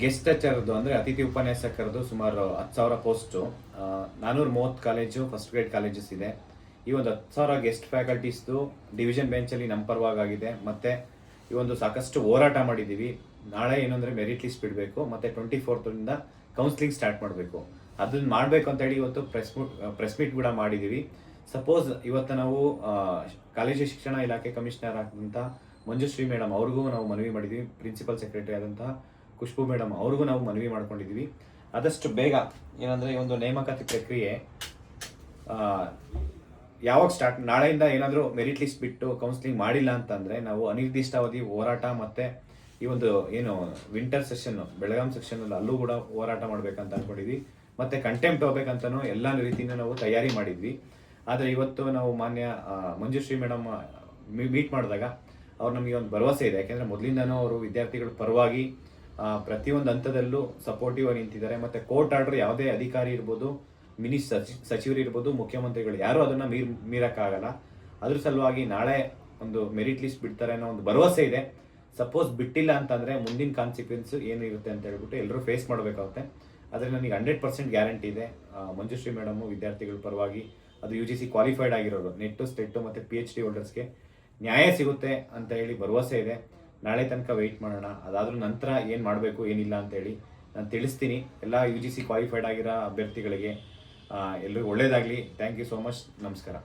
Guest ಟಚರ್ದು ಅಂದರೆ ಅತಿಥಿ ಉಪನ್ಯಾಸಕರದು ಸುಮಾರು ಹತ್ತು ಸಾವಿರ ಪೋಸ್ಟು ನಾನ್ನೂರು ಮೂವತ್ತು ಕಾಲೇಜು ಫಸ್ಟ್ ಗ್ರೇಡ್ ಕಾಲೇಜಸ್ ಇದೆ. ಈ ಒಂದು ಹತ್ತು ಸಾವಿರ ಗೆಸ್ಟ್ ಫ್ಯಾಕಲ್ಟೀಸ್ದು ಡಿವಿಷನ್ ಬೆಂಚಲ್ಲಿ ನಮ್ಮ ಪರವಾಗಿದೆ ಮತ್ತು ಈ ಒಂದು ಸಾಕಷ್ಟು ಹೋರಾಟ ಮಾಡಿದ್ದೀವಿ. ನಾಳೆ ಏನಂದರೆ ಮೆರಿಟ್ ಲಿಸ್ಟ್ ಬಿಡಬೇಕು. ಮತ್ತು ಟ್ವೆಂಟಿ ಫೋರ್ತರಿಂದ ಕೌನ್ಸಿಲಿಂಗ್ ಸ್ಟಾರ್ಟ್ ಮಾಡಬೇಕು. ಅದನ್ನ ಮಾಡಬೇಕು ಅಂತೇಳಿ ಇವತ್ತು ಪ್ರೆಸ್ ಪ್ರೆಸ್ ಮೀಟ್ ಕೂಡ ಮಾಡಿದ್ದೀವಿ. ಸಪೋಸ್ ಇವತ್ತು ನಾವು ಕಾಲೇಜು ಶಿಕ್ಷಣ ಇಲಾಖೆ ಕಮಿಷನರ್ ಆದಂಥ ಮಂಜುಶ್ರೀ ಮೇಡಮ್ ಅವ್ರಿಗೂ ನಾವು ಮನವಿ ಮಾಡಿದ್ವಿ ಪ್ರಿನ್ಸಿಪಲ್ ಸೆಕ್ರೆಟರಿ ಆದಂತಹ ಖುಷ್ಬು ಮೇಡಮ್, ಅವ್ರಿಗೂ ನಾವು ಮನವಿ ಮಾಡ್ಕೊಂಡಿದ್ದೀವಿ ಆದಷ್ಟು ಬೇಗ ಏನಂದರೆ ಈ ಒಂದು ನೇಮಕಾತಿ ಪ್ರಕ್ರಿಯೆ ಯಾವಾಗ ಸ್ಟಾರ್ಟ್ ನಾಳೆಯಿಂದ ಏನಾದರೂ ಮೆರಿಟ್ ಲಿಸ್ಟ್ ಬಿಟ್ಟು ಕೌನ್ಸಿಲಿಂಗ್ ಮಾಡಿಲ್ಲ ಅಂತಂದರೆ ನಾವು ಅನಿರ್ದಿಷ್ಟಾವಧಿ ಹೋರಾಟ ಮತ್ತು ಈ ಒಂದು ಏನು ವಿಂಟರ್ ಸೆಷನ್ ಬೆಳಗಾಂ ಸೆಷನಲ್ಲಿ ಅಲ್ಲೂ ಕೂಡ ಹೋರಾಟ ಮಾಡಬೇಕಂತ ಅನ್ಕೊಂಡಿದ್ವಿ. ಮತ್ತು ಕಂಟೆಂಪ್ಟ್ ಹೋಗ್ಬೇಕಂತನೂ ಎಲ್ಲ ರೀತಿಯಿಂದ ನಾವು ತಯಾರಿ ಮಾಡಿದ್ವಿ. ಆದರೆ ಇವತ್ತು ನಾವು ಮಾನ್ಯ ಮಂಜುಶ್ರೀ ಮೇಡಮ್ ಮೀಟ್ ಮಾಡಿದಾಗ ಅವ್ರು ನಮಗೆ ಒಂದು ಭರವಸೆ ಇದೆ. ಯಾಕೆಂದರೆ ಮೊದಲಿಂದನೂ ಅವರು ವಿದ್ಯಾರ್ಥಿಗಳ ಪರವಾಗಿ ಪ್ರತಿಯೊಂದು ಹಂತದಲ್ಲೂ ಸಪೋರ್ಟಿವ್ ಆಗಿ ನಿಂತಿದ್ದಾರೆ. ಮತ್ತು ಕೋರ್ಟ್ ಆರ್ಡರ್ ಯಾವುದೇ ಅಧಿಕಾರಿ ಇರ್ಬೋದು ಮಿನಿ ಸಚಿ, ಸಚಿವರು ಇರ್ಬೋದು, ಮುಖ್ಯಮಂತ್ರಿಗಳು ಯಾರೂ ಅದನ್ನು ಮೀರ್, ಮೀರಕ್ಕಾಗಲ್ಲ. ಅದ್ರ ಸಲುವಾಗಿ ನಾಳೆ ಒಂದು ಮೆರಿಟ್ ಲಿಸ್ಟ್ ಬಿಡ್ತಾರೆ ಅನ್ನೋ ಒಂದು ಭರವಸೆ ಇದೆ. ಸಪೋಸ್ ಬಿಟ್ಟಿಲ್ಲ ಅಂತಂದರೆ ಮುಂದಿನ ಕಾನ್ಸಿಕ್ವೆನ್ಸ್ ಏನಿರುತ್ತೆ ಅಂತ ಹೇಳ್ಬಿಟ್ಟು ಎಲ್ಲರೂ ಫೇಸ್ ಮಾಡಬೇಕಾಗುತ್ತೆ. ಆದರೆ ನನಗೆ ಹಂಡ್ರೆಡ್ ಪರ್ಸೆಂಟ್ ಗ್ಯಾರಂಟಿ ಇದೆ. ಮಂಜುಶ್ರೀ ಮೇಡಮು ವಿದ್ಯಾರ್ಥಿಗಳ ಪರವಾಗಿ ಅದು ಯು ಜಿ ಸಿ ಕ್ವಾಲಿಫೈಡ್ ಆಗಿರೋರು, ನೆಟ್ಟು, ಸ್ಟೆಟ್ಟು ಮತ್ತು ಪಿ ಎಚ್ ಡಿ ಹೋಲ್ಡರ್ಸ್ಗೆ ನ್ಯಾಯ ಸಿಗುತ್ತೆ ಅಂತ ಹೇಳಿ ಭರವಸೆ ಇದೆ. ನಾಳೆ ತನಕ ವೆಯ್ಟ್ ಮಾಡೋಣ. ಅದಾದ್ರೂ ನಂತರ ಏನು ಮಾಡಬೇಕು, ಏನಿಲ್ಲ ಅಂತ ಹೇಳಿ ನಾನು ತಿಳಿಸ್ತೀನಿ. ಎಲ್ಲ ಯು ಜಿ ಸಿ ಕ್ವಾಲಿಫೈಡ್ ಆಗಿರೋ ಅಭ್ಯರ್ಥಿಗಳಿಗೆ ಎಲ್ಲರಿಗೂ ಒಳ್ಳೇದಾಗಲಿ. ಥ್ಯಾಂಕ್ ಯು ಸೋ ಮಚ್ ನಮಸ್ಕಾರ.